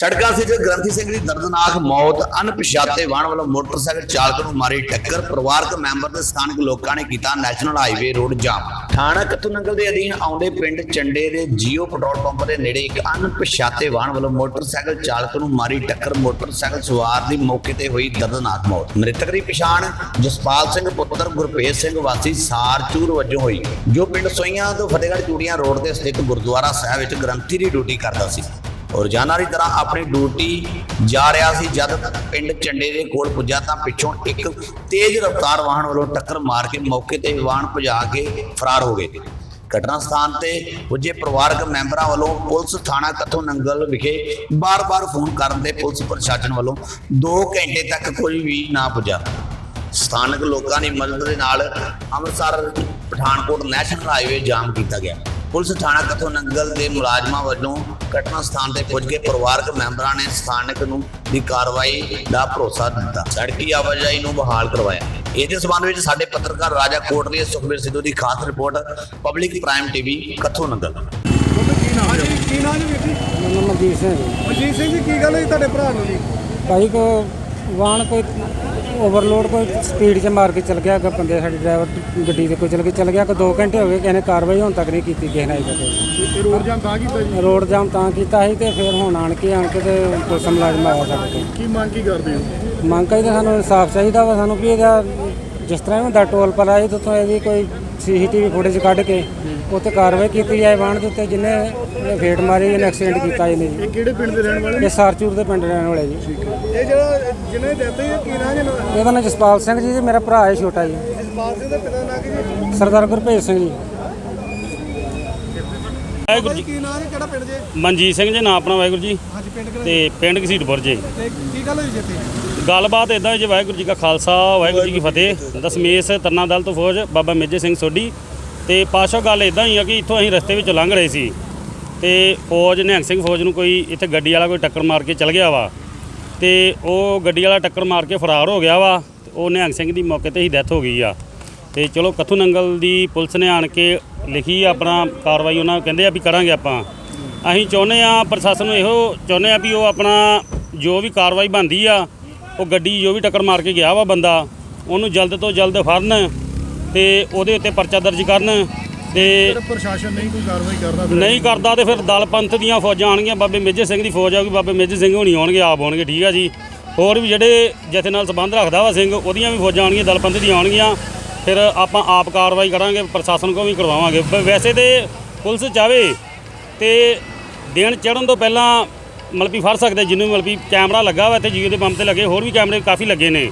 ਸੜਕਾਂ ਸਿਰ ਗ੍ਰੰਥੀ ਸਿੰਘ ਦੀ ਦਰਦਨਾਕ ਮੌਤ, ਅਣਪਛਾਤੇ ਵਾਹਨ ਵੱਲੋਂ ਮੋਟਰਸਾਈਕਲ ਚਾਲਕ ਨੂੰ ਮਾਰੀ ਟੱਕਰ, ਪਰਿਵਾਰਕ ਮੈਂਬਰ ਤੇ ਸਥਾਨਕ ਲੋਕਾਂ ਨੇ ਕੀਤਾ ਨੈਸ਼ਨਲ ਹਾਈਵੇ ਰੋਡ ਜਾਮ। ਥਾਣਾ ਕੱਤੂਨੰਗਲ ਦੇ ਅਧੀਨ ਆਉਂਦੇ ਪਿੰਡ ਚੰਡੇ ਦੇ ਜੀਓ ਪੈਟਰੋਲ ਪੰਪ ਦੇ ਨੇੜੇ ਇੱਕ ਅਣਪਛਾਤੇ ਵਾਹਨ ਵੱਲੋਂ ਮੋਟਰਸਾਈਕਲ ਚਾਲਕ ਨੂੰ ਮਾਰੀ ਟੱਕਰ, ਮੋਟਰਸਾਈਕਲ ਸਵਾਰ ਦੀ ਮੌਕੇ ਤੇ ਹੋਈ ਦਰਦਨਾਕ ਮੌਤ। ਮ੍ਰਿਤਕ ਦੀ ਪਛਾਣ ਜਸਪਾਲ ਸਿੰਘ, ਪੁੱਤਰ ਗੁਰਪ੍ਰੀਤ ਸਿੰਘ, ਵਾਸੀ ਸਾਰਚੂਰ ਵਜੋਂ ਹੋਈ। ਜੋ ਪਿੰਡ ਸੋਈਆਂ ਤੋਂ ਫਤਿਹਗੜ੍ਹ ਚੂੜੀਆਂ ਰੋਡ ਤੇ ਸਥਿਤ ਗੁਰਦੁਆਰਾ ਸਾਹਿਬ ਵਿੱਚ ਗ੍ਰੰਥੀ ਦੀ ਡਿਊਟੀ ਕਰਦਾ ਸੀ। ਰੋਜ਼ਾਨਾ ਦੀ ਤਰ੍ਹਾਂ ਆਪਣੀ ਡਿਊਟੀ ਜਾ ਰਿਹਾ ਸੀ, ਜਦ ਪਿੰਡ ਚੰਡੇ ਦੇ ਕੋਲ ਪੁੱਜਾ ਤਾਂ ਪਿੱਛੋਂ ਇੱਕ ਤੇਜ਼ ਰਫ਼ਤਾਰ ਵਾਹਨ ਵੱਲੋਂ ਟੱਕਰ ਮਾਰ ਕੇ ਮੌਕੇ ਤੇ ਵਾਹਨ ਭਜਾ ਕੇ ਫਰਾਰ ਹੋ ਗਏ। ਘਟਨਾ ਸਥਾਨ ਤੇ ਪੁੱਜੇ ਪਰਿਵਾਰਕ ਮੈਂਬਰਾਂ ਵੱਲੋਂ ਪੁਲਿਸ ਥਾਣਾ ਕੱਥੋਂ ਨੰਗਲ ਵਿਖੇ ਬਾਰ-ਬਾਰ ਫੋਨ ਕਰਨ ਤੇ ਪੁਲਿਸ ਪ੍ਰਸ਼ਾਸਨ ਵੱਲੋਂ 2 ਘੰਟੇ ਤੱਕ ਕੋਈ ਵੀ ਨਾ ਪੁੱਜਾ। ਸਥਾਨਕ ਲੋਕਾਂ ਦੀ ਮਦਦ ਦੇ ਨਾਲ Amritsar, Pathankot national highway jam ਕੀਤਾ ਗਿਆ। ਪੁਲਿਸ ਥਾਣਾ ਕਥੋ ਨੰਗਲ ਦੇ ਮੁਲਾਜ਼ਮਾਂ ਵੱਲੋਂ ਘਟਨਾ ਸਥਾਨ ਤੇ ਪੁੱਜ ਕੇ ਪਰਿਵਾਰਕ ਮੈਂਬਰਾਂ ਨੇ ਸਥਾਨਕ ਨੂੰ ਦੀ ਕਾਰਵਾਈ ਦਾ ਭਰੋਸਾ ਦਿੱਤਾ। ਸੜਕੀ ਆਵਾਜਾਈ ਨੂੰ ਬਹਾਲ ਕਰਵਾਇਆ। ਇਹਦੇ ਸਬੰਧ ਵਿੱਚ ਸਾਡੇ ਪੱਤਰਕਾਰ ਰਾਜਾ ਕੋਟਲੀ ਸੁਖਬੀਰ ਸਿੱਧੂ ਦੀ ਖਾਸ ਰਿਪੋਰਟ ਪਬਲਿਕ ਪ੍ਰਾਈਮ ਟੀਵੀ ਕਥੋ ਨੰਗਲ। ਹਾਂਜੀ ਕੀ ਨਾਮ ਜੀ ਵੀਰ ਜੀ? ਮੈਨੂੰ ਮਨਜੀਤ ਸਿੰਘ ਜੀ। ਮਨਜੀਤ ਸਿੰਘ ਜੀ ਕੀ ਗੱਲ ਹੈ ਤੁਹਾਡੇ ਭਰਾ ਨੂੰ ਜੀ? ਭਾਈ ਕੋ ਵਾਹਨ ਕੋਈ ਓਵਰਲੋਡ ਕੋਈ ਸਪੀਡ 'ਚ ਮਾਰ ਕੇ ਚਲ ਗਿਆ ਕਿ ਬੰਦੇ ਸਾਡੇ ਡਰਾਈਵਰ ਗੱਡੀ ਦੇ ਕੋਈ ਚਲ ਕੇ ਚਲ ਗਿਆ ਕਿ 2 ਘੰਟੇ ਹੋ ਗਏ ਕਿਸੇ ਨੇ ਕਾਰਵਾਈ ਹੁਣ ਤੱਕ ਨਹੀਂ ਕੀਤੀ ਕਿਸੇ ਨੇ ਅਜੇ ਤੱਕ ਰੋਡ ਜਾਮ ਤਾਂ ਕੀਤਾ ਜੀ? ਰੋਡ ਜਾਮ ਤਾਂ ਕੀਤਾ ਸੀ ਤੇ ਫਿਰ ਹੁਣ ਆਣ ਕੇ ਆਣ ਕੇ ਤੇ ਪੁਲਿਸ ਮੁਲਾਜ਼ਮ ਆਇਆ ਸਾਡੇ ਕੀ ਮੰਗ ਕੀ ਕਰਦੇ ਹੋ? ਮੰਗ ਕਰੀ ਤਾਂ ਸਾਨੂੰ ਇਨਸਾਫ ਚਾਹੀਦਾ ਵਾ ਸਾਨੂੰ ਵੀ ਇਹਦਾ ਜਿਸ ਤਰ੍ਹਾਂ ਵੀ ਹੁੰਦਾ ਟੋਲ ਪਲਾਇਆ ਇਹਦੇ ਤੋਂ ਇਹਦੀ ਕੋਈ ਸੀਸੀਟੀਵੀ ਫੁਟੇਜ ਕੱਢ ਕੇ ਉੱਤੇ ਕਾਰਵਾਈ ਕੀਤੀ ਜਾਏ ਵਾਹਨ ਦੇ ਉੱਤੇ ਜਿੰਨੇ ਫੇਟ ਮਾਰੀ ਇਹਨੇ ਐਕਸੀਡੈਂਟ ਕੀਤਾ ਇਹਨੇ ਜੀ। ਇਹ ਕਿਹੜੇ ਪਿੰਡ ਦੇ ਰਹਿਣ ਵਾਲੇ ਨੇ? ਇਹ ਸਾਰਚੂਰ ਦੇ ਪਿੰਡ ਰਹਿਣ ਵਾਲੇ ਜੀ। ਇਹ ਜਿਹੜਾ ਜਿਹਨੇ ਦਿੱਤੇ ਇਹ ਕੀ ਨਾਮ ਜੀ ਇਹਨਾਂ ਇਹਦਾ ਨਾਮ ਜਸਪਾਲ ਸਿੰਘ ਜੀ ਤੇ ਮੇਰਾ ਭਰਾ ਹੈ ਛੋਟਾ ਜੀ। ਜਸਪਾਲ ਸਿੰਘ ਦਾ ਪਿਤਾ ਨਾਂ ਕੀ ਜੀ ਸਰਦਾਰ ਗੁਰਭੇਜ ਸਿੰਘ ਜੀ। ਵਾਹਿਗੁਰੂ ਜੀ। ਕੀ ਨਾਮ ਹੈ ਕਿਹੜਾ ਪਿੰਡ ਜੇ? ਮਨਜੀਤ ਸਿੰਘ ਜੀ ਨਾਂ ਆਪਣਾ ਵਾਹਿਗੁਰੂ ਜੀ। ਹਾਂਜੀ ਪਿੰਡ ਕਿਹੜਾ ਤੇ ਪਿੰਡ ਘਸੀਟਪੁਰ ਜੀ। ਤੇ ਕੀ ਗੱਲ ਹੋਈ ਜਿੱਥੇ ਗੱਲਬਾਤ ਇਦਾਂ ਜੀ ਵਾਹਿਗੁਰੂ ਜੀ ਕਾ ਖਾਲਸਾ ਵਾਹਿਗੁਰੂ ਜੀ ਕੀ ਫਤਿਹ। ਦਸਮੇਸ਼ ਤਰਨਾ ਦਲ ਤੋਂ ਫੌਜ ਬਾਬਾ ਮੇਜਰ ਸਿੰਘ ਸੋਢੀ। ਤੇ ਪਾਸ਼ਾ ਗੱਲ ਇਦਾਂ ਹੀ ਆ ਕਿ ਇੱਥੋਂ ਅਸੀਂ ਰਸਤੇ ਵਿੱਚ ਲੰਘ ਰਹੇ ਸੀ। ਤੇ ਫੌਜ ਨਿਹੰਗ ਸਿੰਘ ਫੌਜ ਨੂੰ ਕੋਈ ਇੱਥੇ ਗੱਡੀ ਵਾਲਾ ਕੋਈ ਟੱਕਰ ਮਾਰ ਕੇ ਚਲ ਗਿਆ ਵਾ। ਤੇ ਉਹ ਗੱਡੀ ਵਾਲਾ ਟੱਕਰ ਮਾਰ ਕੇ ਫਰਾਰ ਹੋ ਗਿਆ ਵਾ। ਉਹ ਨਿਹੰਗ ਸਿੰਘ ਦੀ ਮੌਕੇ ਤੇ ਹੀ ਡੈਥ ਹੋ ਗਈ ਆ। ਤੇ ਚਲੋ ਕੱਥੂ ਨੰਗਲ ਦੀ ਪੁਲਿਸ ਨੇ ਆਣ ਕੇ ਲਿਖੀ ਆਪਣਾ ਕਾਰਵਾਈ ਉਹਨਾਂ ਕਹਿੰਦੇ ਆ ਵੀ ਕਰਾਂਗੇ ਆਪਾਂ। ਅਸੀਂ ਚਾਹੁੰਦੇ ਆ ਪ੍ਰਸ਼ਾਸਨ ਨੂੰ ਇਹੋ ਚਾਹੁੰਦੇ ਆ ਵੀ ਉਹ ਆਪਣਾ ਜੋ ਵੀ ਕਾਰਵਾਈ ਬਣਦੀ ਆ ਉਹ ਗੱਡੀ ਜੋ ਵੀ ਟੱਕਰ ਮਾਰ ਕੇ ਗਿਆ ਵਾ ਬੰਦਾ ਉਹਨੂੰ ਜਲਦ ਤੋਂ ਜਲਦ ਫੜਨ ਤੇ ਉਹਦੇ ਉੱਤੇ ਪਰਚਾ ਦਰਜ ਕਰਨ ਤੇ ਜਿਹੜਾ ਪ੍ਰਸ਼ਾਸਨ ਨਹੀਂ ਕੋਈ ਕਾਰਵਾਈ ਕਰਦਾ ਫਿਰ? ਨਹੀਂ ਕਰਦਾ ਤੇ ਫਿਰ ਦਲ ਪੰਥ ਦੀਆਂ ਫੌਜਾਂ ਆਣਗੀਆਂ ਬਾਬੇ ਮੇਜਰ ਸਿੰਘ ਦੀ ਫੌਜ ਆਊਗੀ ਬਾਬੇ ਮੇਜਰ ਸਿੰਘ ਹੋਣੀ ਆਉਣਗੇ ਆਪ ਆਉਣਗੇ ਠੀਕ ਆ ਜੀ। ਹੋਰ ਵੀ ਜਿਹੜੇ ਜਥੇ ਨਾਲ ਸੰਬੰਧ ਰੱਖਦਾ ਵਾ ਸਿੰਘ ਉਹਦੀਆਂ ਵੀ ਫੌਜਾਂ ਆਉਣਗੀਆਂ ਦਲ ਪੰਥ ਦੀਆਂ ਆਉਣਗੀਆਂ। ਫਿਰ ਆਪਾਂ ਆਪ ਕਾਰਵਾਈ ਕਰਾਂਗੇ ਪ੍ਰਸ਼ਾਸਨ ਕੋਲ ਵੀ ਕਰਵਾਵਾਂਗੇ। ਵੈਸੇ ਤੇ ਪੁਲਿਸ ਚਾਵੇ ਤੇ ਦਿਨ ਚੜਨ ਤੋਂ ਪਹਿਲਾਂ ਮਤਲਬ ਵੀ ਫੜ ਸਕਦੇ ਜਿਹਨੂੰ ਮਤਲਬ ਵੀ ਕੈਮਰਾ ਲੱਗਾ ਵਾ ਇੱਥੇ ਜੀਓ ਦੇ ਪੰਪ ਤੇ ਲੱਗੇ ਹੋਰ ਵੀ ਕੈਮਰੇ ਕਾਫੀ ਲੱਗੇ ਨੇ।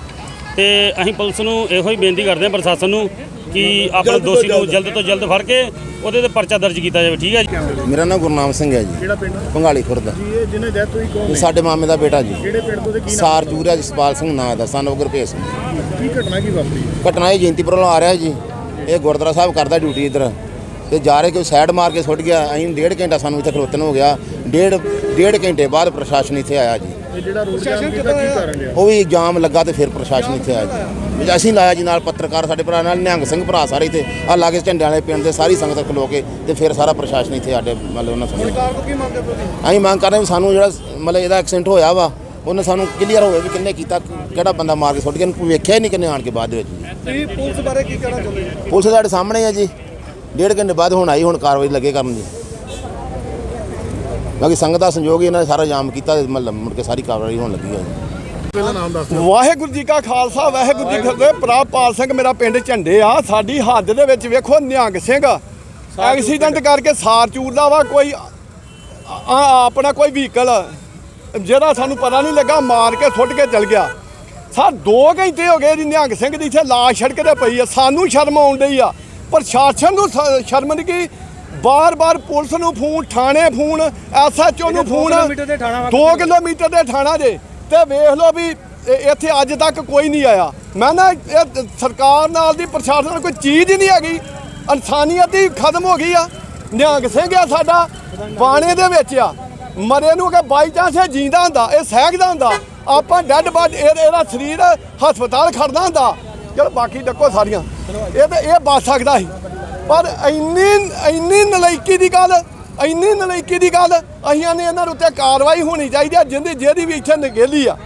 ਤੇ ਅਸੀਂ ਪੁਲਿਸ ਨੂੰ ਇਹੋ ਹੀ ਬੇਨਤੀ ਕਰਦੇ ਹਾਂ ਪ੍ਰਸ਼ਾਸਨ ਨੂੰ ਕਿ ਆਪਣੇ ਦੋਸ਼ੀ ਨੂੰ ਜਲਦ। ਤੋਂ ਜਲਦ ਫੜ ਕੇ ਉਹਦੇ ਤੇ ਪਰਚਾ ਦਰਜ ਕੀਤਾ ਜਾਵੇ ਠੀਕ ਹੈ ਜੀ? ਮੇਰਾ ਨਾਮ ਗੁਰਨਾਮ ਸਿੰਘ ਹੈ ਜੀ। ਕਿਹੜਾ ਪਿੰਡ? ਪੰਗਾਲੀ ਖੁਰਦ। ਜੀ ਇਹ ਜਿਹਨੇ ਡੈਥ ਹੋਈ ਕੌਣ ਹੈ ਸਾਡੇ ਮਾਮੇ ਦਾ ਬੇਟਾ ਜੀ। ਕਿਹੜੇ ਪਿੰਡ ਤੋਂ ਤੇ ਕੀ ਨਾਮ? ਸਾਰ ਜੂਰਿਆ ਜਸਪਾਲ ਸਿੰਘ ਨਾਂ ਦਾ ਸਨ ਗੁਰਪ੍ਰੀਤ ਸਿੰਘ। ਕੀ ਘਟਨਾ ਕੀ ਵਾਪਰੀ? ਘਟਨਾ ਇਹ ਜੈਂਤੀਪੁਰ ਵੱਲੋਂ ਆ ਰਿਹਾ ਜੀ। ਇਹ ਗੁਰਦੁਆਰਾ ਸਾਹਿਬ ਕਰਦਾ ਡਿਊਟੀ ਇੱਧਰ। ਤੇ ਜਾ ਰਹੇ ਕੋਈ ਸਾਈਡ ਮਾਰ ਕੇ ਸੁੱਟ ਗਿਆ। ਅਸੀਂ ਡੇਢ ਘੰਟਾ ਸਾਨੂੰ ਇੱਥੇ ਖਲੋਤਨ ਹੋ ਗਿਆ। ਡੇਢ ਡੇਢ ਘੰਟੇ ਬਾਅਦ ਪ੍ਰਸ਼ਾਸਨ ਇੱਥੇ ਆਇਆ ਜੀ। ਇਹ ਜਿਹੜਾ ਰੋਡ ਜਾਮ ਕੀਤਾ ਕੀ ਕਾਰਨ ਰਿਹਾ? ਉਹ ਵੀ ਜਾਮ ਲੱਗਾ ਤੇ ਫਿਰ ਪ੍ਰਸ਼ਾਸਨ ਇੱਥੇ ਆਇਆ ਜੀ। ਅਸੀਂ ਲਾਇਆ ਜੀ ਨਾਲ ਪੱਤਰਕਾਰ ਸਾਡੇ ਭਰਾ ਨਾਲ ਨਿਹੰਗ ਸਿੰਘ ਭਰਾ ਸਾਰੇ ਇੱਥੇ। ਆ ਲਾਗੇ ਝੰਡਿਆਂ ਵਾਲੇ ਪਿੰਡ ਦੇ ਸਾਰੀ ਸੰਗਤ ਖਲੋ ਕੇ ਤੇ ਫਿਰ ਸਾਰਾ ਪ੍ਰਸ਼ਾਸਨ ਇੱਥੇ ਸਾਡੇ ਮਤਲਬ ਉਹਨਾਂ ਸਮਝ ਸਰਕਾਰ ਤੋਂ ਕੀ ਮੰਗ ਕਰਦੇ ਤੁਸੀਂ? ਅਸੀਂ ਮੰਗ ਕਰਦੇ ਹਾਂ ਵੀ ਸਾਨੂੰ ਜਿਹੜਾ ਮਤਲਬ ਇਹਦਾ ਐਕਸੀਡੈਂਟ ਹੋਇਆ ਵਾ ਉਹਨੇ ਸਾਨੂੰ ਕਲੀਅਰ ਹੋਵੇ ਵੀ ਕਿੰਨੇ ਕੀਤਾ ਕਿਹੜਾ ਬੰਦਾ ਮਾਰ ਕੇ ਸੁੱਟ ਗਿਆ। ਇਹਨੂੰ ਵੇਖਿਆ ਹੀ ਨਹੀਂ ਕਿੰਨੇ ਆਣ ਕੇ ਬਾਅਦ ਦੇ ਵਿੱਚ। ਤੁਸੀਂ ਪੁਲਿਸ ਬਾਰੇ ਕੀ ਕਹਿਣਾ ਚਾਹੁੰਦੇ ਹੋ? ਪੁਲਿਸ ਸਾਡੇ ਸਾਹਮਣੇ ਹੈ ਜੀ। ਡੇਢ ਘੰਟੇ ਬਾਅਦ ਹੁਣ ਆਈ ਹੁਣ ਕਾਰਵਾਈ ਲੱਗੇ ਕਰਨ ਜੀ ਬਾਕੀ ਸੰਗਤ ਦਾ ਸੰਯੋਗ ਹੀ ਇਹਨਾਂ ਨੇ ਸਾਰਾ ਜਾਮ ਕੀਤਾ ਤੇ ਮਤਲਬ ਮੁੜ ਕੇ ਸਾਰੀ ਕਾਰਵਾਈ ਹੋਣ ਲੱਗੀ ਹੈ। ਜੀ ਪਹਿਲਾਂ ਨਾਮ ਦੱਸ ਦਿਓ। ਵਾਹਿਗੁਰੂ ਜੀ ਕਾ ਖਾਲਸਾ ਵਾਹਿਗੁਰੂ ਜੀ ਕੀ ਫਤਿਹ। ਪ੍ਰਾਪਾਲ ਸਿੰਘ ਮੇਰਾ ਪਿੰਡ ਝੰਡੇ ਆ। ਸਾਡੀ ਹੱਦ ਦੇ ਵਿੱਚ ਵੇਖੋ ਨਿਹੰਗ ਸਿੰਘ। ਐਕਸੀਡੈਂਟ ਕਰਕੇ ਸਾਰ ਚੂਰਦਾ ਵਾ ਕੋਈ ਆਪਣਾ ਕੋਈ ਵਹੀਕਲ ਜਿਹਦਾ ਸਾਨੂੰ ਪਤਾ ਨਹੀਂ ਲੱਗਾ ਮਾਰ ਕੇ ਸੁੱਟ ਕੇ ਚਲ ਗਿਆ। ਸਾ 2 ਘੰਟੇ ਹੋ ਗਏ ਜੀ ਨਿਹੰਗ ਸਿੰਘ ਦੀ ਇੱਥੇ ਲਾਸ਼ ਸੜਕ ਤੇ ਪਈ ਆ। ਸਾਨੂੰ ਸ਼ਰਮ ਆਉਣ ਡਈ ਆ। ਪ੍ਰਸ਼ਾਸਨ ਨੂੰ ਸ਼ਰਮ ਨਹੀਂ ਕੀ ਬਾਰ-ਬਾਰ ਪੁਲਿਸ ਨੂੰ ਫੋਨ ਥਾਣੇ ਫੋਨ ਐਸਐਚਓ ਨੂੰ ਫੋਨ 2 ਕਿਲੋਮੀਟਰ ਦੇ ਥਾਣਾ ਜੇ ਤੇ ਵੇਖ ਲਓ ਵੀ ਇੱਥੇ ਅੱਜ ਤੱਕ ਕੋਈ ਨਹੀਂ ਆਇਆ। ਮੈਂ ਨਾ ਇਹ ਸਰਕਾਰ ਨਾਲ ਦੀ ਪ੍ਰਸ਼ਾਸਨ ਨਾਲ ਕੋਈ ਚੀਜ਼ ਹੀ ਨਹੀਂ ਹੈਗੀ। ਇਨਸਾਨੀਅਤ ਹੀ ਖਤਮ ਹੋ ਗਈ ਆ। ਨਿਹੰਗ ਸਿੰਘ ਆ ਸਾਡਾ ਬਾਣੇ ਦੇ ਵਿੱਚ ਆ। ਮਰੇ ਨੂੰ ਕਿ ਬਾਈ ਚਾਂਸ ਇਹ ਜਿੰਦਾ ਹੁੰਦਾ ਇਹ ਸਹਿਕਦਾ ਹੁੰਦਾ ਆਪਾਂ ਡੈੱਡ ਬਾਡ ਇਹਦਾ ਸਰੀਰ ਹਸਪਤਾਲ ਖੜਦਾ ਹੁੰਦਾ। ਚਲ ਬਾਕੀ ਡੱਕੋ ਸਾਰੀਆਂ। ਇਹ ਤੇ ਇਹ ਬਚ ਸਕਦਾ ਸੀ। ਪਰ ਇੰਨੀ ਇੰਨੀ ਨਲਾਇਕੀ ਦੀ ਗੱਲ ਇੰਨੀ ਨਲਾਇਕੀ ਦੀ ਗੱਲ ਅਸੀਂ ਨੇ ਇਹਨਾਂ ਦੇ ਉੱਤੇ ਕਾਰਵਾਈ ਹੋਣੀ ਚਾਹੀਦੀ ਆ ਜਿੰਦੀ ਜਿਹਦੀ ਵੀ ਇੱਥੇ ਨਗੇਲੀ ਆ।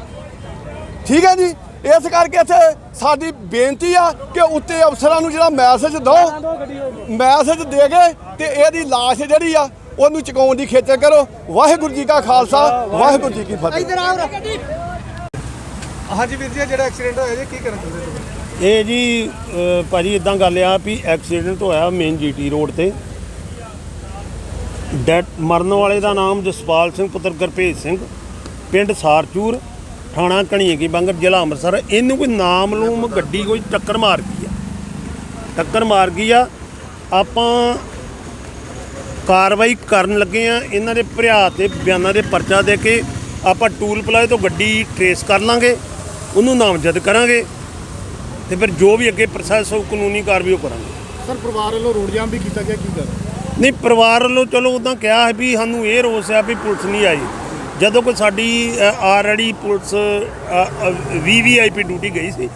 ਠੀਕ ਹੈ ਜੀ? ਇਸ ਕਰਕੇ ਇੱਥੇ ਸਾਡੀ ਬੇਨਤੀ ਆ ਕਿ ਉੱਤੇ ਅਫਸਰਾਂ ਨੂੰ ਜਿਹੜਾ ਮੈਸੇਜ ਦਿਓ ਮੈਸੇਜ ਦੇ ਕੇ ਤੇ ਇਹਦੀ ਲਾਸ਼ ਜਿਹੜੀ ਆ ਉਹਨੂੰ ਚੁਕਾਉਣ ਦੀ ਖੇਚਲ ਕਰੋ। ਵਾਹਿਗੁਰੂ ਜੀ ਕਾ ਖਾਲਸਾ ਵਾਹਿਗੁਰੂ ਜੀ ਕੀ ਫਤਿਹ। ਹਾਂਜੀ ਵੀਰ ਜੀ ਜਿਹੜਾ ਐਕਸੀਡੈਂਟ ਹੋਇਆ ਜੀ ਕੀ ਕਹਿਣਾ ਚਾਹੁੰਦੇ ਤੁਸੀਂ? ਇਹ ਜੀ ਅ, ਭਾਜੀ ਇਦਾਂ ਗੱਲ ਆ ਵੀ ਐਕਸੀਡੈਂਟ ਹੋਇਆ ਮੇਨ ਜੀਟੀ ਰੋਡ ਤੇ। ਡੈਟ ਮਰਨ ਵਾਲੇ ਦਾ ਨਾਮ ਜਸਪਾਲ ਸਿੰਘ ਪੁੱਤਰ ਗੁਰਭੇਜ ਸਿੰਘ ਪਿੰਡ ਸਾਰਚੂਰ ਥਾਣਾ ਕਣੀਏ ਕੀ ਬੰਗਰ ਜ਼ਿਲ੍ਹਾ ਅੰਮ੍ਰਿਤਸਰ। ਇਹਨੂੰ ਕੋਈ ਨਾਮਲੂਮ ਗੱਡੀ ਕੋਈ ਟੱਕਰ ਮਾਰ ਗਈ ਆ। ਟੱਕਰ ਮਾਰ ਗਈ ਆ। ਆਪਾਂ ਕਾਰਵਾਈ ਕਰਨ ਲੱਗੇ ਆ। ਇਹਨਾਂ ਦੇ ਭਰਿਆ ਤੇ ਬਿਆਨਾਂ ਦੇ ਪਰਚਾ ਦੇ ਕੇ ਆਪਾਂ ਟੂਲ ਪਲਾਜ਼ੇ ਤੋਂ ਗੱਡੀ ਟਰੇਸ ਕਰ ਲਾਂਗੇ। ਉਹਨੂੰ ਨਾਮਜ਼ਦ ਕਰਾਂਗੇ। ਤੇ ਫਿਰ ਜੋ ਵੀ ਅੱਗੇ ਪ੍ਰੋਸੈਸ ਹੋਊ ਕਾਨੂੰਨੀ ਕਾਰਵਾਈ ਉਹ ਕਰਾਂਗੇ। ਸਰ ਪਰਿਵਾਰ ਵੱਲੋਂ ਰੋਡ ਜਾਮ ਵੀ ਕੀਤਾ ਗਿਆ ਕੀ ਕਰ ਨਹੀਂ ਪਰਿਵਾਰ ਵੱਲੋਂ ਚਲੋ ਉਦਾਂ ਕਿਹਾ ਹੈ ਵੀ ਸਾਨੂੰ ਇਹ ਰੋਸ ਆ ਵੀ ਪੁਲਿਸ ਨਹੀਂ ਆਈ। ਜਦੋਂ ਕੋਈ ਸਾਡੀ ਆਲਰੇਡੀ ਪੁਲਿਸ ਵੀਵੀਆਈਪੀ ਡਿਊਟੀ ਗਈ ਸੀ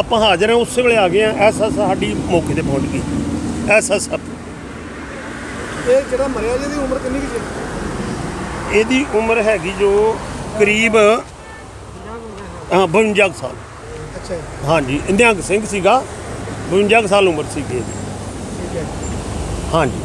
ਆਪਾਂ ਹਾਜ਼ਰ ਹਾਂ ਉਸੇ ਵੇਲੇ ਆ ਗਏ ਆ ਐਸਐਸ ਸਾਡੀ ਮੌਕੇ ਤੇ ਪਹੁੰਚ ਗਈ। ਐਸਐਸ ਇਹ ਜਿਹੜਾ ਮਰਿਆ ਜੀ ਦੀ ਉਮਰ ਕਿੰਨੀ ਕੁ ਜੀ ਇਹਦੀ ਉਮਰ ਹੈਗੀ ਜੋ ਕਰੀਬ ਹਾਂ 52 ਕੁ ਸਾਲ। ਅੱਛਾ ਜੀ। ਹਾਂਜੀ ਨਿਹੰਗ ਸਿੰਘ ਸੀਗਾ 52 ਕੁ ਸਾਲ ਉਮਰ ਸੀਗੀ ਇਹਦੀ। ਹਾਂਜੀ।